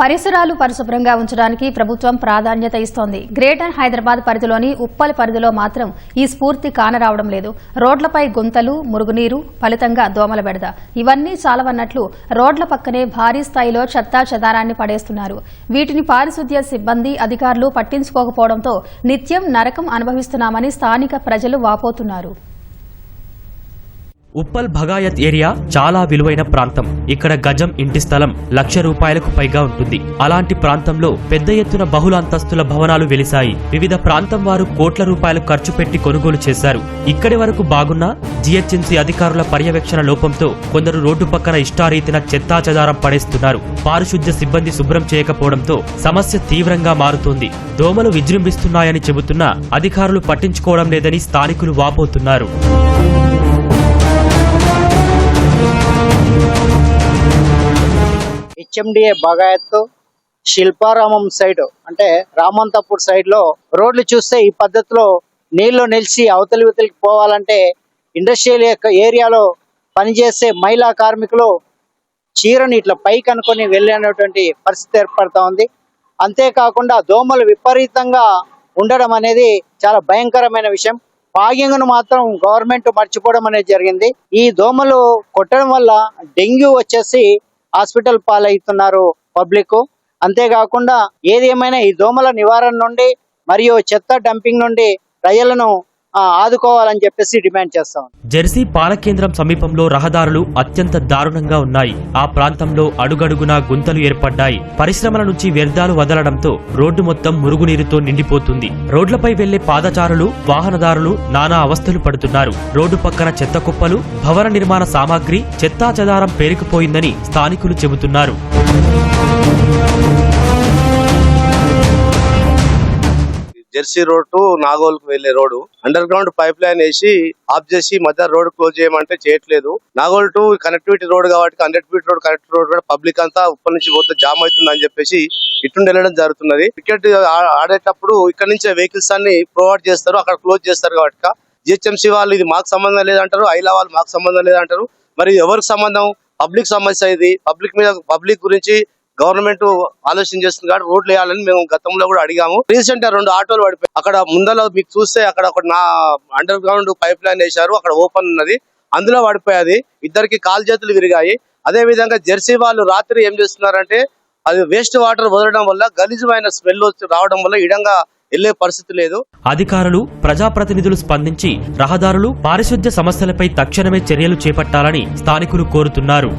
పరిసరాలు పరిశుభ్రంగా ఉంచడానికి ప్రభుత్వం ప్రాధాన్యత ఇస్తోంది. గ్రేటర్ హైదరాబాద్ పరిధిలోని ఉప్పల్ పరిధిలో మాత్రం ఈ స్ఫూర్తి కానరావడం లేదు. రోడ్లపై గుంతలు మురుగునీరు ఫలితంగా దోమల బెడద. ఇవన్నీ చాలవన్నట్లు రోడ్ల పక్కనే భారీ స్థాయిలో చెత్తా చెదారాన్ని పడేస్తున్నారు. వీటిని పారిశుద్ధ్య సిబ్బంది అధికారులు పట్టించుకోకపోవడంతో నిత్యం నరకం అనుభవిస్తున్నామని స్థానిక ప్రజలు వాపోతున్నారు. ఉప్పల్ భగాయత్ ఏరియా చాలా విలువైన ప్రాంతం. ఇక్కడ గజం ఇంటి స్థలం లక్ష రూపాయలకు పైగా ఉంటుంది. అలాంటి ప్రాంతంలో పెద్ద ఎత్తున బహుళ అంతస్తుల భవనాలు వెలిశాయి. వివిధ ప్రాంతం వారు కోట్ల రూపాయలు ఖర్చు పెట్టి కొనుగోలు చేశారు. ఇక్కడి వరకు బాగున్నా జీహెచ్ఎంసీ అధికారుల పర్యవేక్షణ లోపంతో కొందరు రోడ్డు పక్కన ఇష్టారీతిన చెత్తాచెదారం పడేస్తున్నారు. పారిశుద్ధ్య సిబ్బంది శుభ్రం చేయకపోవడంతో సమస్య తీవ్రంగా మారుతోంది. దోమలు విజృంభిస్తున్నాయని చెబుతున్నా అధికారులు పట్టించుకోవడం లేదని స్థానికులు వాపోతున్నారు. హెచ్ఎండిఏ బగాయత్ శిల్పారామం సైడ్ అంటే రామంతపూర్ సైడ్లో రోడ్లు చూస్తే ఈ పద్ధతిలో నీళ్ళు నిలిచి అవతలి ఇవతలికి పోవాలంటే ఇండస్ట్రియల్ యొక్క ఏరియాలో పనిచేసే మహిళా కార్మికులు చీరను ఇట్లా పైకి అనుకొని వెళ్ళినటువంటి పరిస్థితి ఏర్పడతా ఉంది. అంతేకాకుండా దోమలు విపరీతంగా ఉండడం అనేది చాలా భయంకరమైన విషయం. ఫాగింగ్ను మాత్రం గవర్నమెంట్ మర్చిపోవడం అనేది జరిగింది. ఈ దోమలు కొట్టడం వల్ల డెంగ్యూ వచ్చేసి హాస్పిటల్ పాలవుతున్నారు పబ్లిక్. అంతేకాకుండా ఏది ఏమైనా ఈ దోమల నివారణ నుండి మరియు చెత్త డంపింగ్ నుండి ప్రజలను ఆదుకోవాలని చెప్పేసి డిమాండ్ చేస్తాం జెర్సీ పాలకేంద్రం సమీపంలో రహదారులు అత్యంత దారుణంగా ఉన్నాయి. ఆ ప్రాంతంలో అడుగడుగునా గుంతలు ఏర్పడ్డాయి. పరిశ్రమల నుంచి వ్యర్థాలు వదలడంతో రోడ్డు మొత్తం మురుగునీరుతో నిండిపోతుంది. రోడ్లపై వెళ్ళే పాదచారులు వాహనదారులు నానా అవస్థలు పడుతున్నారు. రోడ్డు పక్కన చెత్త కుప్పలు భవన నిర్మాణ సామాగ్రి చెత్తాచెదారం పేరుకుపోయిందని స్థానికులు చెబుతున్నారు. జెర్సీ రోడ్ టు నాగోల్కు వెళ్ళే road. Underground pipeline వేసి ఆఫ్ చేసి మధ్య రోడ్ క్లోజ్ చేయమంటే చేయట్లేదు. నాగోల్ టు కనెక్టివిటీ రోడ్ కాబట్టి hundred feet road connect road కూడా పబ్లిక్ అంతా ఉప్పటి నుంచి పోతే జామ్ అవుతుంది అని చెప్పేసి ఇటుండి వెళ్ళడం జరుగుతున్నది. క్రికెట్ ఆడేటప్పుడు ఇక్కడ నుంచే వెహికల్స్ అన్ని ప్రొవైడ్ చేస్తారు అక్కడ క్లోజ్ చేస్తారు కాబట్టి. జిహెచ్ఎంసీ వాళ్ళు ఇది మాకు సంబంధం లేదంటారు ఐలా వాళ్ళు మాకు సంబంధం లేదంటారు. మరి ఎవరికి సంబంధం? పబ్లిక్ సమస్య ఇది. పబ్లిక్ మీద పబ్లిక్ గురించి గవర్నమెంట్ ఆలోచన చేస్తుంది కాబట్టి రోడ్లు వేయాలని మేము గతంలో కూడా అడిగాము. రీసెంట్గా రెండు ఆటోలు పడిపోయి అక్కడ ముందర మీకు చూస్తే అక్కడ ఒక నా అండర్ గ్రౌండ్ పైప్ లైన్ వేశారు. అక్కడ ఓపెన్ ఉన్నది. అందులో పడిపోయేది. ఇద్దరికి కాలు చేతులు విరిగాయి. అదే విధంగా జెర్సీ వాళ్ళు రాత్రి ఏం చేస్తున్నారంటే అది వేస్ట్ వాటర్ వదలడం వల్ల గలీజమైన స్మెల్ రావడం వల్ల ఇడంగా వెళ్ళే పరిస్థితి లేదు. అధికారులు ప్రజాప్రతినిధులు స్పందించి రహదారులు పారిశుద్ధ్య సమస్యలపై తక్షణమే చర్యలు చేపట్టాలని స్థానికులు కోరుతున్నారు.